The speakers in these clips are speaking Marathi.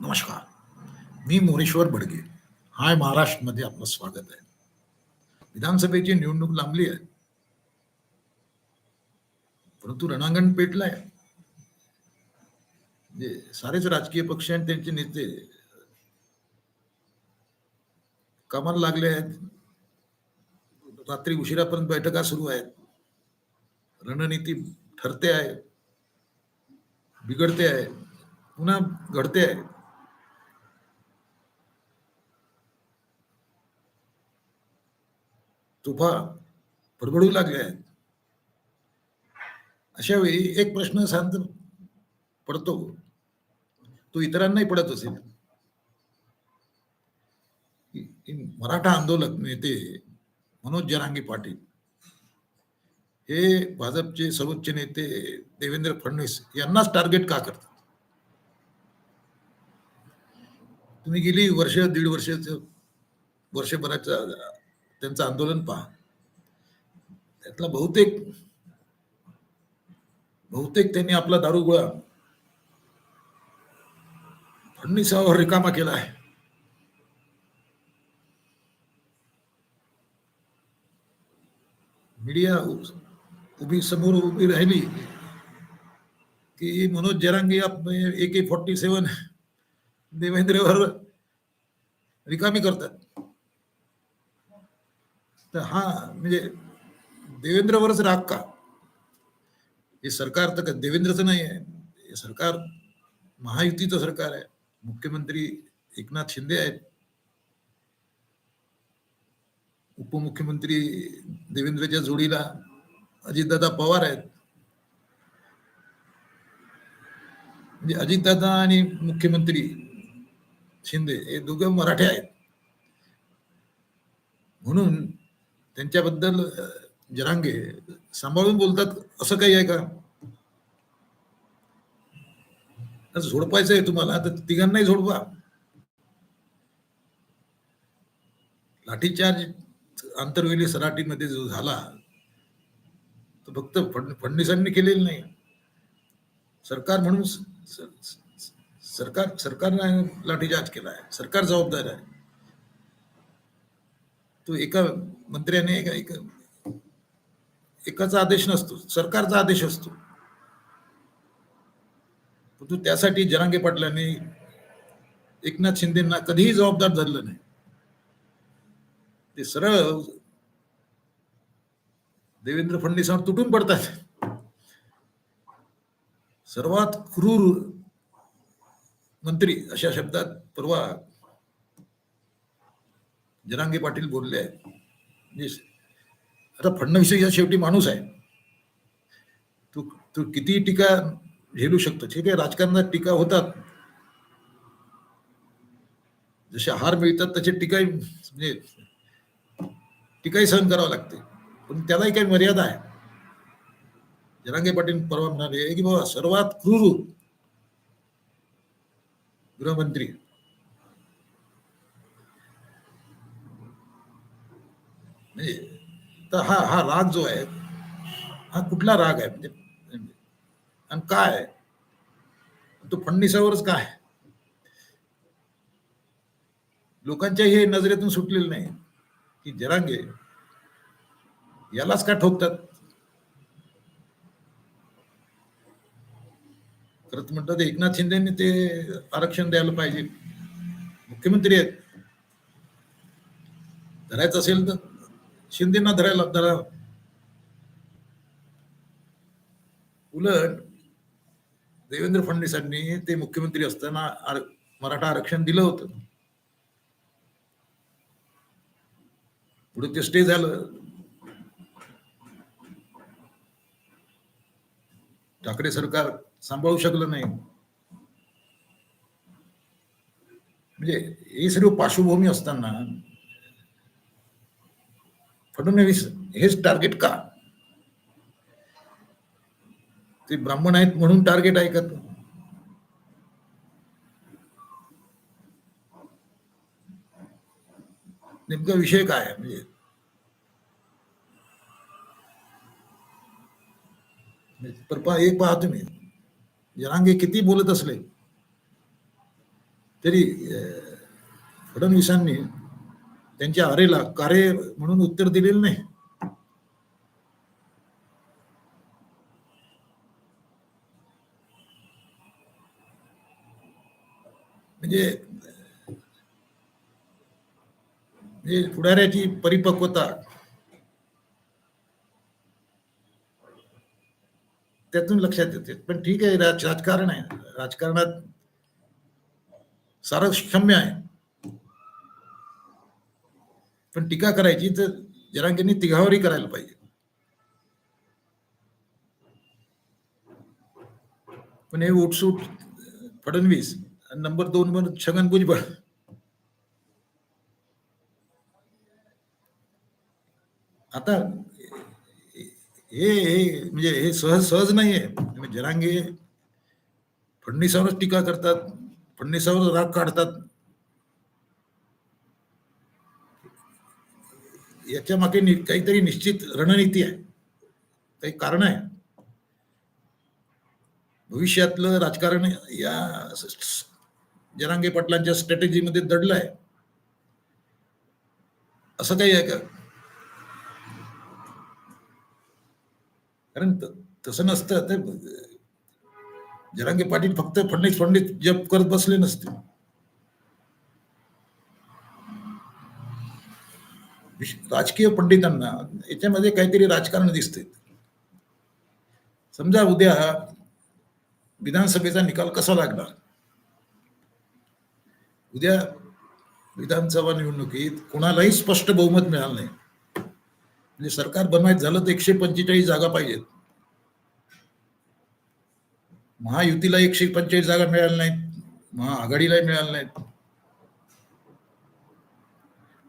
नमस्कार. मी मोरेश्वर बडगे. हाय महाराष्ट्रमध्ये आपलं स्वागत आहे. विधानसभेची निवडणूक लांबली आहे. परंतु रणांगण पेटलंय. म्हणजे सारेच राजकीय पक्ष आणि त्यांचे नेते कामाला लागले आहेत. रात्री उशिरापर्यंत बैठका सुरू आहेत. रणनीती ठरते आहे. बिघडते आहे. पुन्हा घडते आहे. तुफा फडफडू लागले आहेत. अशा वेळी एक प्रश्न शांत पडतो. तो इतरांनाही पडत असेल. मराठा आंदोलक नेते मनोज जरांगी पाटील हे भाजपचे सर्वोच्च नेते देवेंद्र फडणवीस यांनाच टार्गेट का करतात? तुम्ही गेली वर्ष दीड वर्षाचं वर्षभराचा त्यांचं आंदोलन पहा. त्यातला बहुतेक बहुतेक त्यांनी आपला दारुगोळा फडणवीसावर रिकामा केला आहे. मीडिया उभी समोर उभी राहिली की मनोज जरांगी ए के फोर्टी सेवन देवेंद्रवर रिकामी करतात. तर हा म्हणजे देवेंद्रवरच राग का? हे सरकार तर देवेंद्रचं नाही आहे. हे सरकार महायुतीचं सरकार आहे. मुख्यमंत्री एकनाथ शिंदे आहेत. उपमुख्यमंत्री देवेंद्रच्या जोडीला अजितदादा पवार आहेत. म्हणजे अजितदादा आणि मुख्यमंत्री शिंदे हे दोघे मराठे आहेत. म्हणून त्यांच्याबद्दल जरांगे सांभाळून बोलतात असं काही आहे का? झोडपायचं आहे तुम्हाला तर तिघांनाही झोडवा. लाठीचार्ज आंतरवेली सराटीमध्ये जो झाला तो फक्त फडणवीसांनी केलेला नाही. सरकार म्हणून सरकार सरकारने लाठीचार्ज केला आहे. सरकार जबाबदार आहे. तो एका मंत्र्याने एका एकाचा आदेश नसतो सरकारचा आदेश असतो. परंतु त्यासाठी जरांगे पाटलांनी एकनाथ शिंदेना कधीही जबाबदार धरलं नाही. ते सरळ देवेंद्र फडणवीसांवर तुटून पडतात. सर्वात क्रूर मंत्री अशा शब्दात परवा जरांगे पाटील बोलले आहेत म्हणजे आता फडणवीस या शेवटी माणूस आहे. तू तू किती टीका झेलू शकतो? ठीक आहे राजकारणात टीका होतात. जसे हार मिळतात तसे टीकाही म्हणजे टीकाही सहन करावं लागते. पण त्यालाही काही मर्यादा आहे. जरांगे पाटील परवा म्हणाले की बाबा सर्वात क्रूर गृहमंत्री म्हणजे तर हा हा राग जो आहे हा कुठला राग आहे? म्हणजे आणि काय तो फडणीसावरच काय लोकांच्या हे नजरेतून सुटलेलं नाही की जरांगे यालाच का ठोकतात? खरंच म्हणतात एकनाथ शिंदेने ते आरक्षण द्यायला पाहिजे. मुख्यमंत्री आहेत. धरायचं असेल तर. शिंदेना धरायला धरा उलट देवेंद्र फडणवीसांनी ते मुख्यमंत्री असताना आर- मराठा आरक्षण दिलं होतं. पुढे ते स्टे झालं. ठाकरे सरकार सांभाळू शकलं नाही. म्हणजे हे सर्व पार्श्वभूमी असताना फडणवीस हेच टार्गेट का? ते ब्राह्मण आहेत म्हणून टार्गेट आहे का तो? नेमका विषय काय आहे? म्हणजे पर पहा एक पहा तुम्ही. जनांगे किती बोलत असले तरी फडणवीसांनी त्यांच्या आरेला कार्य म्हणून उत्तर दिलेलं नाही. म्हणजे म्हणजे पुढाऱ्याची परिपक्वता. त्यातून लक्षात येते. पण ठीक आहे राज- राजकारण आहे. राजकारणात सारं क्षम्य आहे. पण टीका करायची तर जरांगींनी तिघावरी करायला पाहिजे. पण हे उठसूट फडणवीस नंबर दोन वर छगन भुजबळ. आता हे हे म्हणजे हे सहज सहज नाहीये. म्हणजे जरांगे फडणवीसावरच टीका करतात फडणवीसावर राग काढतात. याच्या मागे काहीतरी निश्चित रणनीती आहे. काही कारण आहे. भविष्यातलं राजकारण या स- जरांगे पाटलांच्या स्ट्रॅटेजीमध्ये दडलं आहे असं काही आहे का? कारण तसं नसतं. ते जरांगे पाटील फक्त फडणीस फडणीस जप करत बसले नसते. राजकीय पंडितांना याच्यामध्ये काहीतरी राजकारण दिसते समजा उद्या विधानसभेचा निकाल कसा लागणार? उद्या विधानसभा निवडणुकीत कोणालाही स्पष्ट बहुमत मिळालं नाही. म्हणजे सरकार बनवायचं झालं तर एकशे पंचेचाळीस जागा पाहिजेत. महायुतीला एकशे पंचेचाळीस जागा मिळाल्या नाहीत. महाआघाडीलाही मिळाल्या नाहीत.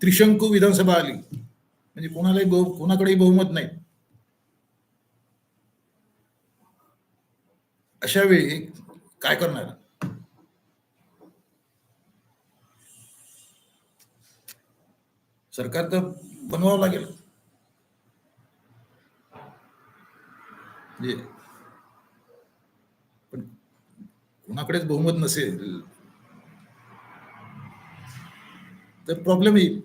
त्रिशंकू विधानसभा आली. म्हणजे कोणालाही बहु कोणाकडेही बहुमत नाही. अशा वेळी काय करणार? सरकार तर बनवावं लागेल. म्हणजे पण कोणाकडेच बहुमत नसेल तर प्रॉब्लेम येईल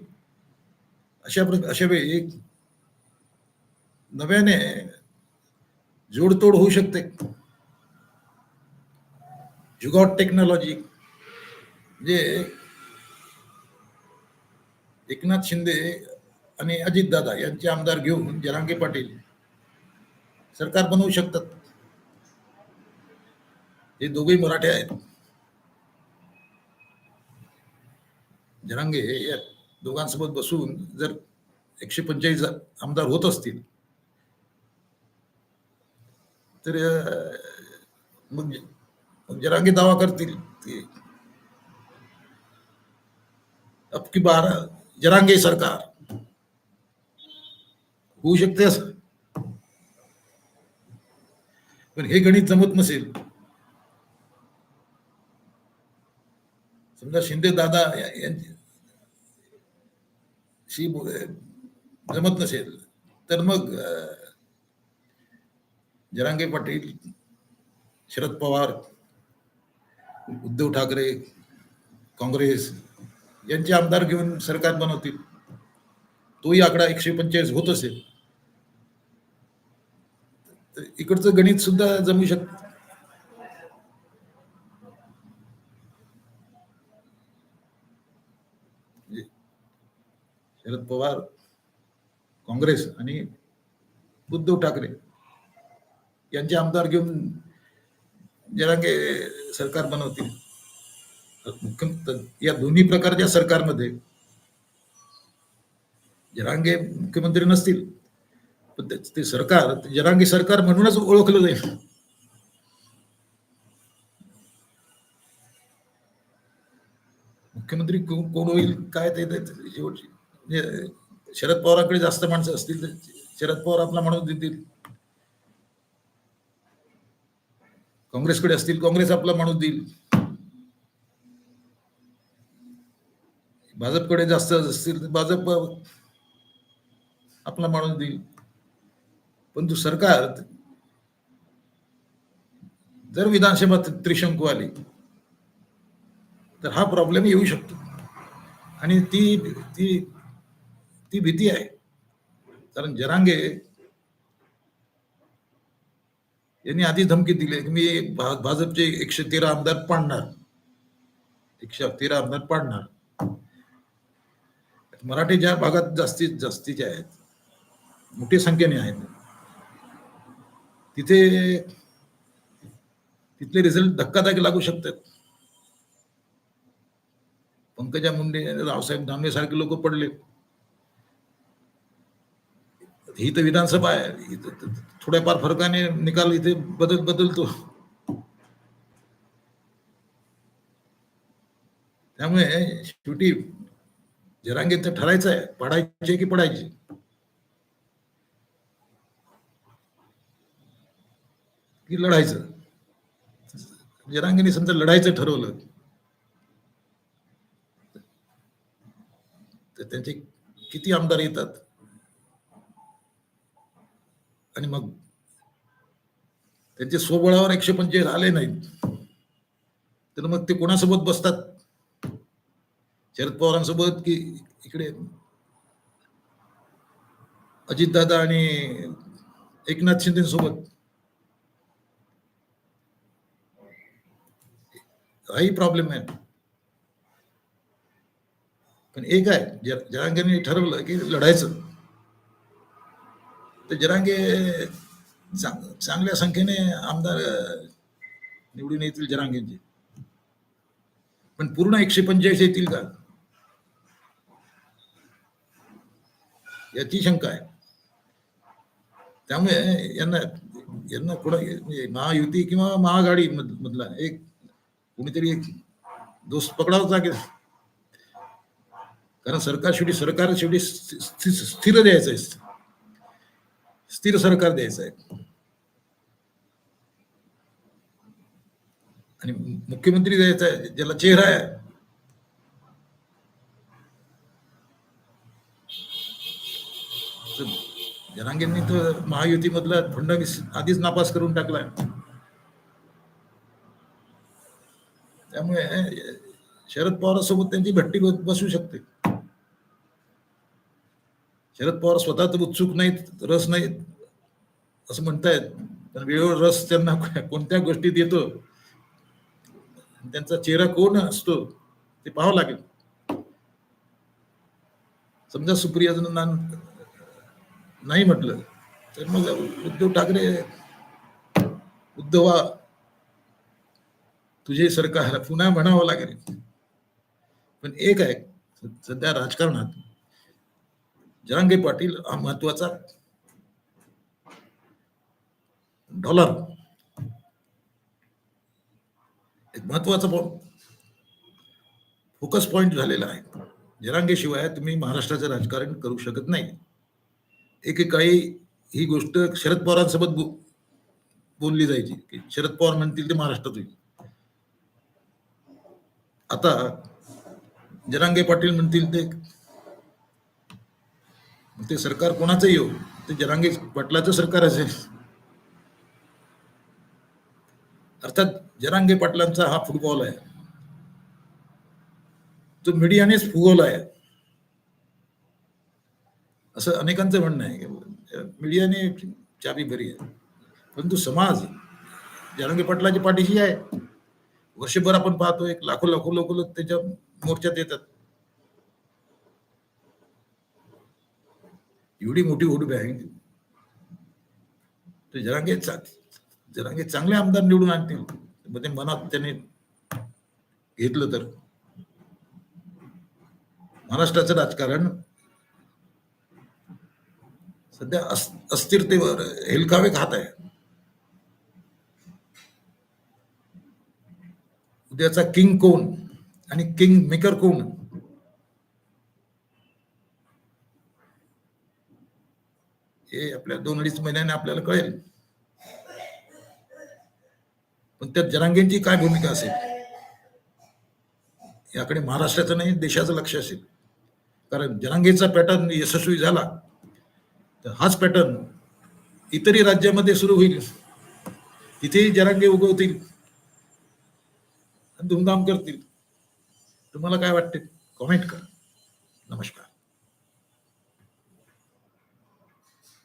अशा अशा वेळी एक नव्याने जोडतोड होऊ शकते. जुगॉट टेक्नॉलॉजी. जे एकनाथ शिंदे आणि अजितदादा यांचे आमदार घेऊन जरांगे पाटील सरकार बनवू शकतात. हे दोघेही मराठे आहेत. जनांगे या दोघांसोबत बसून जर एकशे पंचेचाळीस आमदार होत असतील तर मग मग जरांगे दावा करतील की अब की बार जरांगे सरकार. होऊ शकते असं. पण हे गणित जमत नसेल. समजा शिंदे दादा यांची शी जमत नसेल तर मग जरांगे पाटील शरद पवार उद्धव ठाकरे काँग्रेस यांचे आमदार घेऊन सरकार बनवतील. तोही आकडा एकशे पंचेचाळीस होत असेल. इकडचं गणित सुद्धा जमू शकतं शरद पवार काँग्रेस आणि उद्धव ठाकरे यांचे आमदार घेऊन जरांगे सरकार बनवतील. मुख्य या दोन्ही प्रकारच्या सरकारमध्ये जरांगे मुख्यमंत्री नसतील. पण ते- सरकार ते जरांगे सरकार म्हणूनच ओळखलं जाईल. मुख्यमंत्री कोण होईल? काय ते शेवटची म्हणजे शरद पवारांकडे जास्त माणसं असतील तर शरद पवार आपला म्हणून देतील. काँग्रेसकडे असतील काँग्रेस आपला माणूस देईल. भाजपकडे जास्त असतील तर भाजप आपला माणूस देईल. परंतु सरकार जर विधानसभा त्रिशंकू आली तर हा प्रॉब्लेम येऊ शकतो. आणि ती ती ती भीती आहे. कारण जरांगे यांनी आधी धमकी दिली. की मी भाजपचे एकशे तेरा आमदार पाडणार. एकशे तेरा आमदार पाडणार. मराठी ज्या भागात जास्तीत जास्तीचे आहेत मोठी संख्येने आहेत तिथे तिथले रिझल्ट धक्कादायक लागू शकतात. पंकजा मुंडे रावसाहेब दानवे सारखे लोक पडले. ही तर विधानसभा आहे. थोड्याफार फरकाने निकाल इथे बदल बदलतो. त्यामुळे शेवटी जरांगे तर ठरायचं आहे. पडायचे की पडायचे की लढायचं? जरांगेने समजा लढायचं ठरवलं. तर त्यांचे किती आमदार येतात? आणि मग त्यांचे स्वबळावर एकशे पंचवीस आले नाहीत. तर मग ते कोणासोबत बसतात? शरद पवारांसोबत की इकडे? अजितदादा आणि एकनाथ शिंदेसोबत? हाही प्रॉब्लेम आहे पण एक आहे ज- ठरवलं की लढायचं. तर जरांगे चांग- चांगल्या संख्येने आमदार निवडून येतील जरांगेंचे. पण पूर्ण एकशे पंचेचाळीस येतील का? याची शंका आहे. त्यामुळे यांना यांना कोणा म्हणजे महायुती किंवा महाआघाडी मधला एक कोणीतरी एक दोस्त पकडावाच लागेल. कारण सरकार शेवटी सरकार शेवटी स्थिर द्यायचं आहे. स्थिर सरकार द्यायचं आहे आणि मुख्यमंत्री द्यायचा आहे ज्याला चेहरा आहे. तर जनांगेंनी तर महायुतीमधला फडणवीस आधीच नापास करून टाकलाय. त्यामुळे शरद पवारांसोबत त्यांची भट्टी बसू शकते. शरद पवार स्वतः तर उत्सुक नाहीत रस नाहीत असं म्हणतायत. पण वेळेवर रस त्यांना कोणत्या गोष्टीत येतो? त्यांचा चेहरा कोण असतो? ते पाहावं लागेल. समजा सुप्रिया नाही म्हटलं तर मग उद्धव ठाकरे उद्धवा तुझे सरकार पुन्हा म्हणावं लागेल. पण एक आहे सध्या राजकारणात जरांगे पाटील हा महत्त्वाचा डॉलर एक महत्त्वाचा फोकस पॉइंट झालेला आहे. जरांगे शिवाय तुम्ही महाराष्ट्राचं राजकारण करू शकत नाही. एकेकाळी ही गोष्ट शरद पवारांसोबत बोलली जायची की शरद पवार म्हणतील ते महाराष्ट्रात होईल. आता जरांगे पाटील म्हणतील ते ते सरकार कोणाचं येऊ हो. ते जरांगे पाटलाचं सरकार असेल. अर्थात जरांगे पाटलांचा हा फुटबॉल आहे. तो मीडियानेच फुगवला आहे. असं अनेकांचं म्हणणं आहे की मीडियाने चाबी भरी आहे. परंतु समाज जरांगे पाटलाच्या पाठीशी आहे. वर्षभर आपण पाहतो एक लाखो लाखो लोक त्याच्या मोर्चात येतात. एवढी मोठी वोट बँक ते जरांगे जरांगे चांगले आमदार निवडून आणतील. मध्ये मनात त्याने घेतलं तर. महाराष्ट्राचं राजकारण सध्या अस्थिरतेवर हेलकावे खात आहे. उद्याचा किंग कोण आणि किंग मेकर कोण? हे आपल्या दोन अडीच महिन्याने आपल्याला कळेल. पण त्यात जनांगेंची काय भूमिका असेल? याकडे महाराष्ट्राचं नाही देशाचं लक्ष असेल. कारण जरांगेचा पॅटर्न यशस्वी झाला तर हाच पॅटर्न इतरही राज्यामध्ये सुरू होईल. तिथेही जरांगे उगवतील. आणि धुमधाम करतील. तुम्हाला काय वाटते? कॉमेंट करा. नमस्कार.